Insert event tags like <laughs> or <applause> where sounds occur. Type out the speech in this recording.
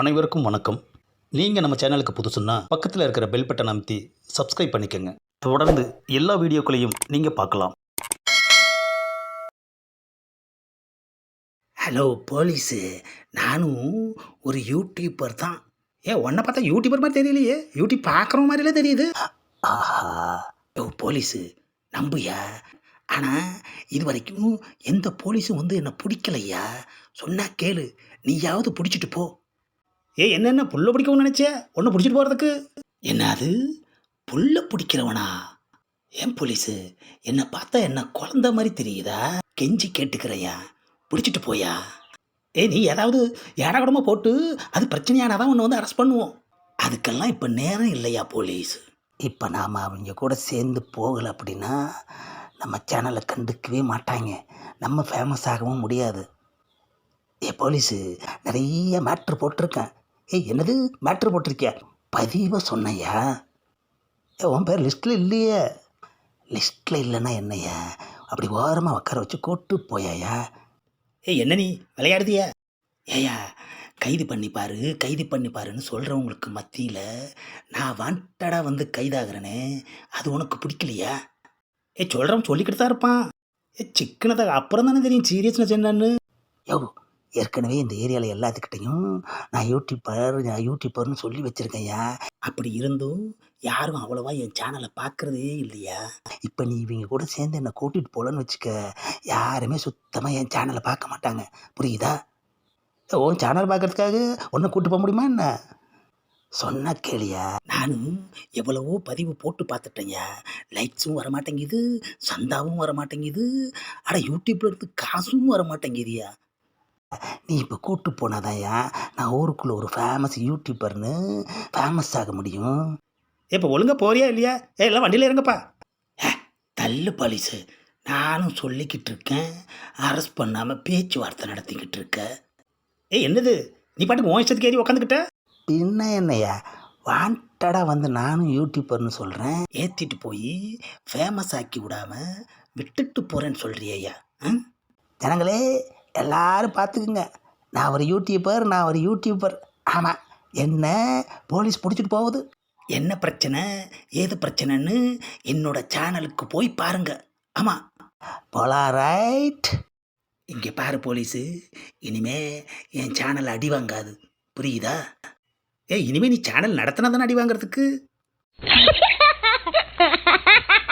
அனைவருக்கும் வணக்கம். நீங்கள் நம்ம சேனலுக்கு புதுசுன்னா பக்கத்தில் இருக்கிற பெல் பட்டனை அமைத்தி சப்ஸ்கிரைப் பண்ணிக்கோங்க. தொடர்ந்து எல்லா வீடியோக்களையும் நீங்கள் பார்க்கலாம். ஹலோ போலீஸு நானும் ஒரு யூடியூபர் தான். ஏ உன்னை பார்த்தா யூடியூபர் மாதிரி தெரியலையே. யூடியூப் பார்க்குற மாதிரில தெரியுது. ஆஹா. ஓ போலீஸு நம்புயா? ஆனால் இது வரைக்கும் எந்த போலீஸும் வந்து என்னை பிடிக்கலையா? சொன்னா கேளு. நீயாவது பிடிச்சிட்டு போ. ஏ என்னென்ன புல்லை பிடிக்கணும்னு நினச்சே? ஒன்று பிடிச்சிட்டு போகிறதுக்கு என்னது? புல்ல பிடிக்கிறவனா? ஏன் போலீஸு? என்னை பார்த்தா என்ன குழந்த மாதிரி தெரியுதா? கெஞ்சி கேட்டுக்கிறையா? பிடிச்சிட்டு போயா? ஏய் நீ ஏதாவது ஏடாகூடமாக போட்டு அது பிரச்சனையானாதான் உன்னை வந்து அரெஸ்ட் பண்ணுவோம். அதுக்கெல்லாம் இப்போ நேரம் இல்லையா போலீஸ்? இப்போ நாம் அவங்க கூட சேர்ந்து போகலை அப்படின்னா நம்ம சேனலை கண்டுக்கவே மாட்டாங்க. நம்ம ஃபேமஸ் ஆகவும் முடியாது. ஏ போலீஸு நிறைய மேட்ரு போட்டிருக்கேன். ஏய் என்னது? மேட்ரு போட்டிருக்கியா? பதிவை சொன்னையா? ஏ உன் பேர் லிஸ்ட்டில் இல்லையே. லிஸ்ட்டில் இல்லைன்னா என்னையா அப்படி ஓரமாக உட்கார வச்சு கூட்டு போயாயா? ஏய் என்ன நீ? விளையாடுதியா? ஏயா கைது பண்ணி பாரு கைது பண்ணி பாருன்னு சொல்கிறவங்களுக்கு மத்தியில் நான் வாண்டடாக வந்து கைதாகிறேனே. அது உனக்கு பிடிக்கலையா? ஏ சொல்கிறவன் சொல்லிக்கிட்டு தான் இருப்பான். ஏ சிக்கனதாக அப்புறம் தானே தெரியும் சீரியஸ்னஸ் என்னன்னு. யோ ஏற்கனவே இந்த ஏரியாவில் எல்லாத்துக்கிட்டையும் நான் யூடியூப்பர் யூடியூப்பர்னு சொல்லி வச்சுருக்கேன்யா. அப்படி இருந்தும் யாரும் அவ்வளோவா என் சேனலை பார்க்குறதே இல்லையா? இப்போ நீ இவங்க கூட சேர்ந்து என்னை கூட்டிகிட்டு போகலன்னு வச்சுக்க யாருமே சுத்தமாக என் சேனலை பார்க்க மாட்டாங்க. புரியுதா? உன் சேனல் பார்க்கறதுக்காக ஒன்றை கூட்டு போக முடியுமா என்ன? சொன்ன கேளியா. நானும் எவ்வளவோ பதிவு போட்டு பார்த்துட்டேன்யா. லைக்ஸும் வர மாட்டேங்குது சந்தாவும் வர மாட்டேங்குது யூடியூப்பில் யூடியூப்ல இருந்து காசும் வர மாட்டேங்குதியா நீ இப்போ கூட்டு போனாதாயா நான் ஊருக்குள்ள ஒரு ஃபேமஸ் யூடியூபர்னு ஃபேமஸ் ஆக முடியும். இப்போ ஒழுங்கா போறியா இல்லையா? ஏ எல்லாம் வண்டியில் இறங்கப்பா தள்ளு பாலிசு. நானும் சொல்லிக்கிட்டு இருக்கேன். அரெஸ்ட் பண்ணாமல் பேச்சுவார்த்தை நடத்திக்கிட்டு இருக்க. ஏ என்னது? நீ பாட்டுக்கு உன் இஷ்டத்துக்கு ஏறி உக்காந்துக்கிட்ட? பின்ன என்னையா? வாண்டடாக வந்து நானும் யூடியூபர்னு சொல்கிறேன் ஏற்றிட்டு போய் ஃபேமஸ் ஆக்கி விடாம விட்டுட்டு போகிறேன்னு சொல்கிறியா ம்? ஜனங்களே எல்லாரும் பார்த்துக்குங்க. நான் ஒரு யூடியூபர் நான் ஒரு யூடியூபர் ஆமாம் என்ன போலீஸ் பிடிச்சிட்டு போகுது? என்ன பிரச்சனை? ஏது பிரச்சனைன்னு என்னோட சேனலுக்கு போய் பாருங்க. ஆமாம் போலா ரைட் இங்கே பாரு போலீஸு. இனிமே என் சேனல் அடி வாங்காது. புரியுதா? ஏ இனிமே நீ சேனல் நடத்தினா தானே அடி வாங்குறதுக்கு? <laughs>